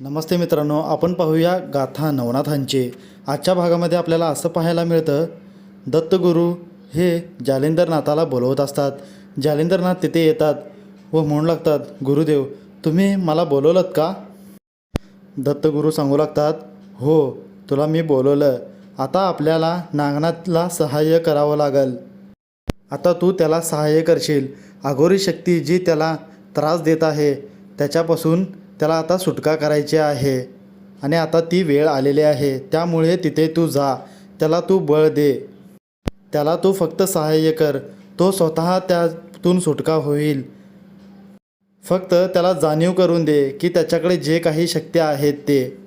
नमस्ते मित्रांनो आपण पाहूया गाथा नवनाथांचे. आजच्या भागामध्ये आपल्याला असं पाहायला मिळतं दत्तगुरू हे जालिंदरनाथाला बोलवत असतात. जालिंदरनाथ तिथे येतात व म्हणू लागतात गुरुदेव तुम्ही मला बोलवलं का? दत्तगुरू सांगू लागतात हो तुला मी बोलवलं. आता आपल्याला नागनाथला सहाय्य करावं लागेल. आता तू त्याला सहाय्य करशील. अघोरी शक्ती जी त्याला त्रास देत आहे त्याच्यापासून त्याला आता सुटका करायची आहे. आणि आता ती वेळ आलेली आहे. त्यामुळे तिथे तू जा. त्याला तू बळ दे. त्याला तू फक्त सहाय्य कर. तो स्वतः त्यातून सुटका होईल. फक्त त्याला जाणीव करून दे की त्याच्याकडे जे काही शक्ती आहेत ते.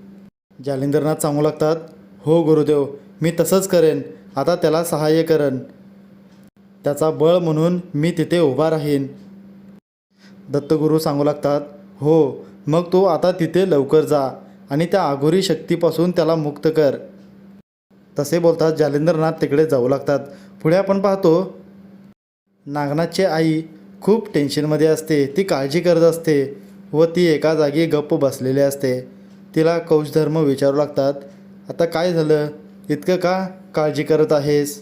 जालिंदरनाथ सांगू लागतात हो गुरुदेव मी तसंच करेन. आता त्याला सहाय्य करेन त्याचा बळ म्हणून मी तिथे उभा राहीन. दत्तगुरू सांगू लागतात हो मग तू आता तिथे लवकर जा आणि त्या आघोरी शक्तीपासून त्याला मुक्त कर. तसे बोलतात जालेंद्रनाथ तिकडे जाऊ लागतात. पुढे आपण पाहतो नागनाथची आई खूप टेन्शनमध्ये असते. ती काळजी करत असते व ती एका जागी गप्प बसलेली असते. तिला कौशधर्म विचारू लागतात. आता काय झालं? इतकं का काळजी करत आहेस?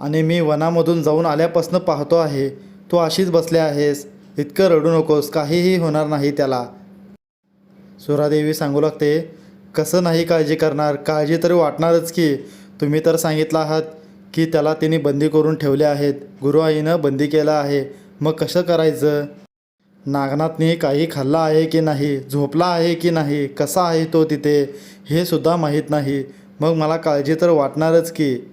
आणि मी वनामधून जाऊन आल्यापासून पाहतो आहे. तू अशीच बसले आहेस. इतकं रडू नकोस काहीही होणार नाही त्याला. सुरादेवी सांगू लागते कसं नाही काळजी करणार? काळजी तरी वाटणारच की. तुम्ही तर सांगितलं आहात की त्याला तिने बंदी करून ठेवले आहेत. गुरुआईनं बंदी केलं आहे. मग कसं करायचं? नागनाथने काही खाल्ला आहे की नाही? झोपला आहे की नाही? कसा आहे तो तिथे? हे सुद्धा माहीत नाही. मग मला काळजी तर वाटणारच की.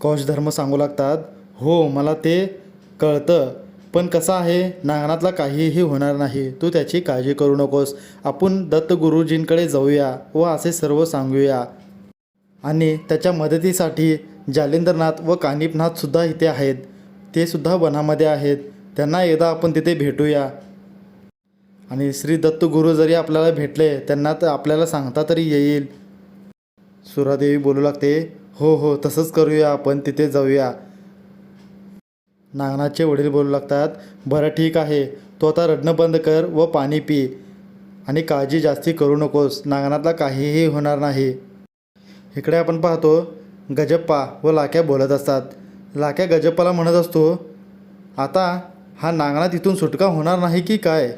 कौशधर्म सांगू लागतात हो मला ते कळतं. पण कसं आहे? नागनाथला काहीही होणार नाही. तू त्याची काळजी करू नकोस. आपण दत्त गुरुजींकडे जाऊया व असे सर्व सांगूया. आणि त्याच्या मदतीसाठी जालिंदरनाथ व कानिपनाथसुद्धा इथे आहेत. ते सुद्धा वनामध्ये आहेत. त्यांना एकदा आपण तिथे भेटूया. आणि श्री दत्त गुरु जरी आपल्याला भेटले त्यांना तर आपल्याला सांगता तरी येईल. सुरादेवी बोलू लागते हो हो तसंच करूया आपण तिथे जाऊया. नागनाथचे वडील बोलू लागतात बरं ठीक आहे तू आता रडणं बंद कर व पाणी पी आणि काळजी जास्ती करू नकोस नागनाथला काहीही होणार नाही. इकडे आपण पाहतो गजप्पा व लाक्या बोलत असतात. लाक्या गजप्पाला म्हणत असतो आता हा नागनाथ इथून सुटका होणार नाही की काय?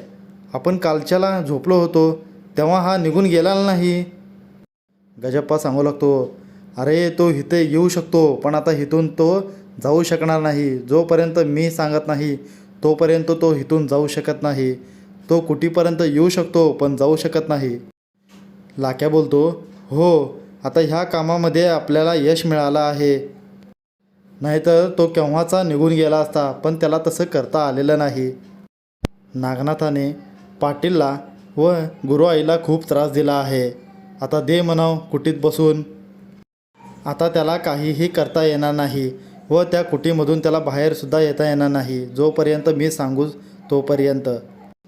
आपण कालच्याला झोपलो होतो तेव्हा हा निघून गेला नाही. गजप्पा सांगू लागतो अरे तो इथे येऊ शकतो पण आता इथून तो जाऊ शकणार नाही. जोपर्यंत मी सांगत नाही तोपर्यंत तो इथून जाऊ शकत नाही. तो कुठीपर्यंत येऊ शकतो पण जाऊ शकत नाही. लाक्या बोलतो हो आता ह्या कामामध्ये आपल्याला यश मिळालं आहे. नाहीतर तो केव्हाचा निघून गेला असता पण त्याला तसं करता आलेलं नाही. नागनाथाने पाटीलला व गुरुआईला खूप त्रास दिला आहे. आता दे म्हणाव कुटीत बसून. आता त्याला काहीही करता येणार नाही. व त्या कुटीमधून त्याला बाहेरसुद्धा येता येणार नाही. जोपर्यंत मी सांगू तोपर्यंत.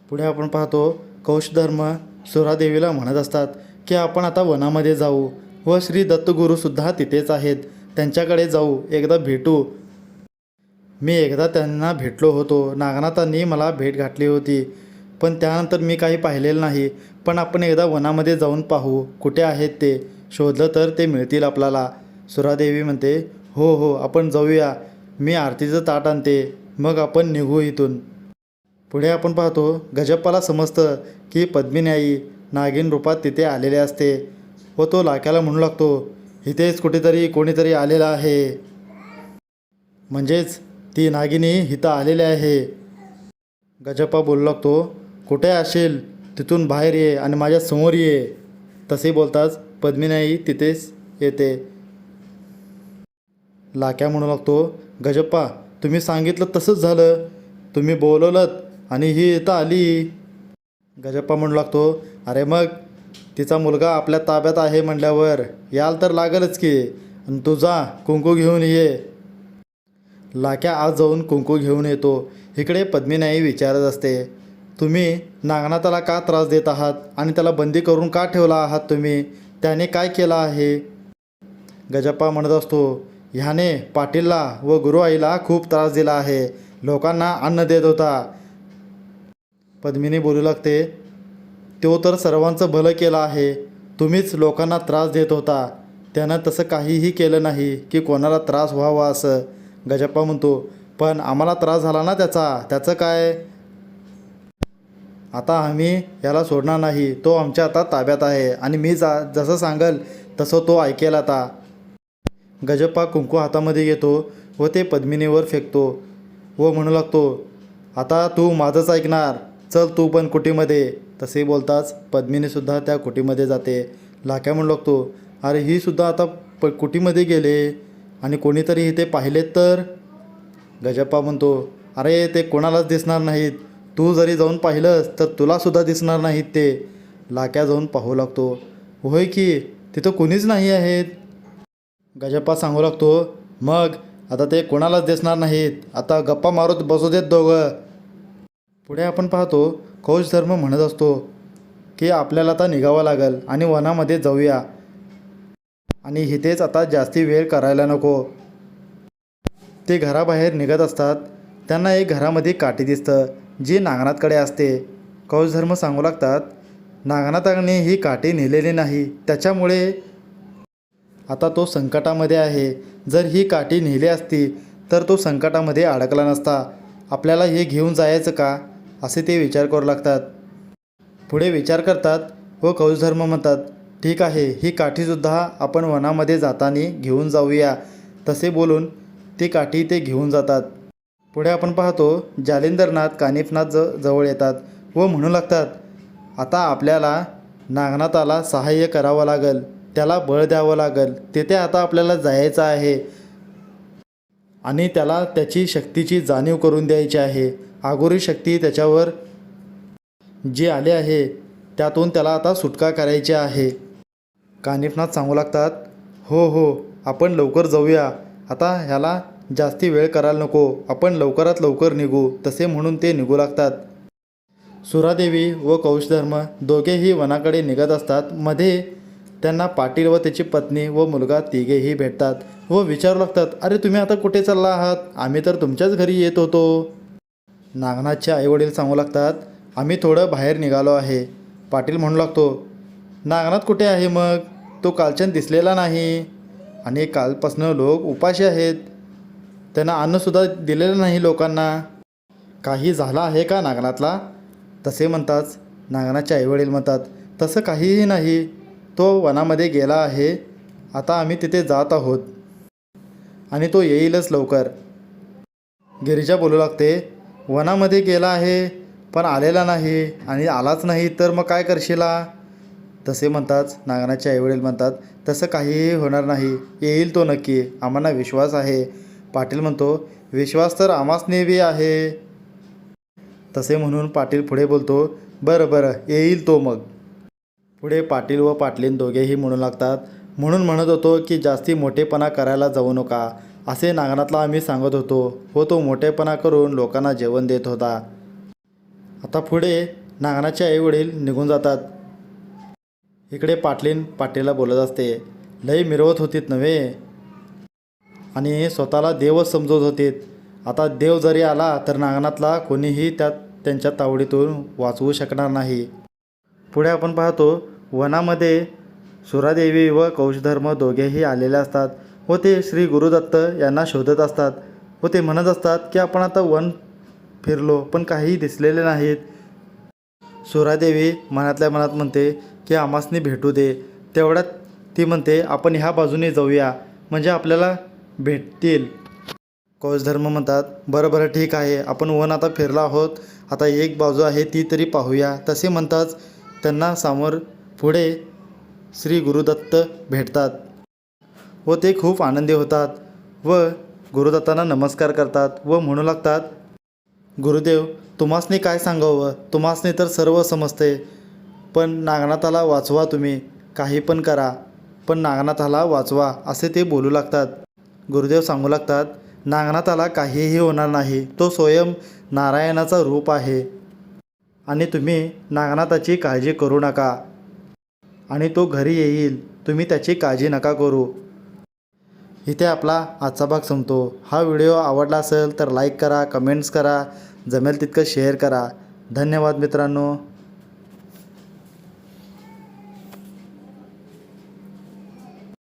पुढे आपण पाहतो कौशधर्म सुरादेवीला म्हणत असतात की आपण आता वनामध्ये जाऊ व श्री दत्तगुरूसुद्धा तिथेच आहेत. त्यांच्याकडे जाऊ. एकदा भेटू. मी एकदा त्यांना भेटलो होतो. नागनाथांनी मला भेट घातली होती. पण त्यानंतर मी काही पाहिलेलं नाही. पण आपण एकदा वनामध्ये जाऊन पाहू. कुठे आहेत ते? शोधलं तर ते मिळतील आपल्याला. सुरादेवी म्हणते हो हो आपण जाऊया. मी आरतीचं ताट आणते. मग आपण निघू इथून. पुढे आपण पाहतो गजप्पाला समजतं की पद्मिनी आई नागिन रूपात तिथे आलेले असते व तो लाक्याला म्हणू लागतो इथेच कुठेतरी कोणीतरी आलेला आहे. म्हणजेच ती नागिनी हिथं आलेली आहे. गजप्पा बोलू लागतो कुठे असेल तिथून बाहेर ये आणि माझ्यासमोर ये. तसे बोलताच पद्मिनाई तिथेच येते. लाक्या म्हणू लागतो गजप्पा तुम्ही सांगितलं तसंच झालं. तुम्ही बोलवलं आणि ही इथं आली. गजप्पा म्हणू लागतो अरे मग तिचा मुलगा आपल्या ताब्यात आहे म्हटल्यावर याल तर लागलच की आणि तू जा कुंकू घेऊन ये. लाक्या आज जाऊन कुंकू घेऊन येतो. इकडे पद्मिनाई विचारत असते तुम्ही नागनाथाला का त्रास देत आहात आणि त्याला बंदी करून का ठेवला आहात तुम्ही? त्याने काय केलं आहे? गजप्पा म्हणत असतो ह्याने पाटीलला व गुरुआईला खूप त्रास दिला आहे. लोकांना अन्न देत होता. पद्मिनी बोलू लागते तो तर सर्वांचं भलं केलं आहे. तुम्हीच लोकांना त्रास देत होता. त्यानं तसं काहीही केलं नाही की कोणाला त्रास व्हावा असं गजप्पा म्हणतो पण आम्हाला त्रास झाला ना त्याचा? त्याचं काय? आता आम्ही याला सोडणार नाही. तो आमच्या आता ताब्यात आहे. आणि मी जा जसं सांगल तसं तो ऐकेल आता. गजप्पा कुंकू हातामध्ये घेतो व ते पद्मिनीवर फेकतो व म्हणू लागतो आता तू माझंच ऐकणार. चल तू पण कुटीमध्ये. तसे बोलताच पद्मिनीसुद्धा त्या कुटीमध्ये जाते. लाक्या म्हणू लागतो अरे ही सुद्धा आता प कुटीमध्ये गेले. आणि कोणीतरी इथे पाहिलेत तर? गजप्पा म्हणतो अरे ते कोणालाच दिसणार नाहीत. तू जरी जाऊन पाहिलंस तर तुलासुद्धा दिसणार नाहीत ते. लाक्या जाऊन पाहू लागतो होय की तिथं कोणीच नाही आहेत? गजप्पा सांगू लागतो मग आता ते कोणालाच दिसणार नाहीत. आता गप्पा मारत बसू देत दोघं. पुढे आपण पाहतो कौश धर्म म्हणत असतो की आपल्याला आता निघावं लागेल आणि वनामध्ये जाऊया. आणि इथेच आता जास्ती वेळ करायला नको. ते घराबाहेर निघत असतात. त्यांना एक घरामध्ये काठी दिसतं जी नागनाथकडे असते. कौश धर्म सांगू लागतात नागनाथाने ही काठी नेलेली नाही. त्याच्यामुळे आता तो संकटामध्ये आहे. जर ही काठी नेली असती तर तो संकटामध्ये अडकला नसता. आपल्याला हे घेऊन जायचं का? असे ते विचार करू लागतात. पुढे विचार करतात व कौशधर्म म्हणतात ठीक आहे ही काठीसुद्धा आपण वनामध्ये जाताना घेऊन जाऊया. तसे बोलून ती काठी ते घेऊन जातात. पुढे आपण पाहतो जालिंदरनाथ कानिफनाथ ज जवळ येतात व म्हणू लागतात आता आपल्याला नागनाथाला सहाय्य करावं लागेल. त्याला बळ द्यावं लागेल. तेथे आता आपल्याला जायचं आहे. आणि त्याला त्याची शक्तीची जाणीव करून द्यायची आहे. आगोरी शक्ती त्याच्यावर जी आली आहे त्यातून त्याला आता सुटका करायची आहे. कानिफनाथ सांगू लागतात हो हो आपण लवकर जाऊया. आता ह्याला जास्ती वेळ करायला नको. आपण लवकरात लवकर निघू. तसे म्हणून ते निघू लागतात. सुरादेवी व कौशधर्म दोघेही वनाकडे निघत असतात. मध्ये त्यांना पाटील व त्याची पत्नी व मुलगा तिघेही भेटतात व विचारू लागतात अरे तुम्ही आता कुठे चालला आहात? आम्ही तर तुमच्याच घरी येत होतो. नागनाथचे आईवडील सांगू लागतात आम्ही थोडं बाहेर निघालो आहे. पाटील म्हणू लागतो नागनाथ कुठे आहे मग? तो कालच्यान दिसलेला नाही. आणि कालपासनं लोक उपाशी आहेत. त्यांना अन्नसुद्धा दिलेलं नाही लोकांना. काही झालं आहे का नागनाथला? तसे म्हणताच. नागनाथचे आईवडील म्हणतात तसं काहीही नाही. तो वनामध्ये गेला आहे. आता आम्ही तिथे जात आहोत. आणि तो येईलच लवकर. गिरिजा बोलू लागते वनामध्ये गेला आहे पण आलेला नाही आणि आलाच नाही तर मग काय करशीला तसे म्हणतात नागनाचे आईवडील म्हणतात तसं काहीही होणार नाही येईल तो नक्की आम्हाला विश्वास आहे. पाटील म्हणतो विश्वास तर आम्हाच नेवी आहे. तसे म्हणून पाटील पुढे बोलतो बरं बरं येईल तो मग. पुढे पाटील व पाटलीन दोघेही म्हणू लागतात. म्हणून म्हणत होतो की जास्ती मोठेपणा करायला जाऊ नका. असे नागनाथला आम्ही सांगत होतो. व तो मोठेपणा करून लोकांना जेवण देत होता. आता पुढे नागनाथचे आईवडील निघून जातात. इकडे पाटलीन पाटीलला बोलत असते लई मिरवत होतीत नव्हे? आणि स्वतःला देवच समजत होतीत. आता देव जरी आला तर नागनाथला कोणीही त्यात त्यांच्या तावडीतून वाचवू शकणार नाही. पुढे आपण पाहतो वनामध्ये सुरादेवी व कौशधर्म दोघेही आलेले असतात व ते श्री गुरुदत्त यांना शोधत असतात व ते म्हणत असतात की आपण आता वन फिरलो पण काहीही दिसलेले नाहीत. सुरादेवी मनातल्या मनात म्हणते की आमासनी भेटू दे. तेवढ्यात ती म्हणते आपण ह्या बाजूने जाऊया म्हणजे आपल्याला भेटतील. कौशधर्म म्हणतात बरं बरं ठीक आहे आपण वन आता फिरला आहोत आता एक बाजू आहे ती तरी पाहूया. तसे म्हणताच त्यांना समोर पुढे श्री गुरुदत्त भेटतात व ते खूप आनंदी होतात व गुरुदत्तांना नमस्कार करतात व म्हणू लागतात गुरुदेव तुम्हासनी काय सांगावं? तुम्हासनी तर सर्व समजते. पण नागनाथाला वाचवा तुम्ही. काही पण करा. पण नागनाथाला वाचवा असे ते बोलू लागतात. गुरुदेव सांगू लागतात नागनाथाला काहीही होणार नाही. तो स्वयं नारायणाचा रूप आहे. आणि तुम्ही नागनाथाची काळजी करू नका. आणि तो घरी येईल. तुम्ही त्याची काळजी नका करू. इथे आपला आजचा भाग संपतो. हा व्हिडिओ आवडला असेल तर लाईक करा कमेंट्स करा. जमेल तितकं शेअर करा. धन्यवाद मित्रांनो.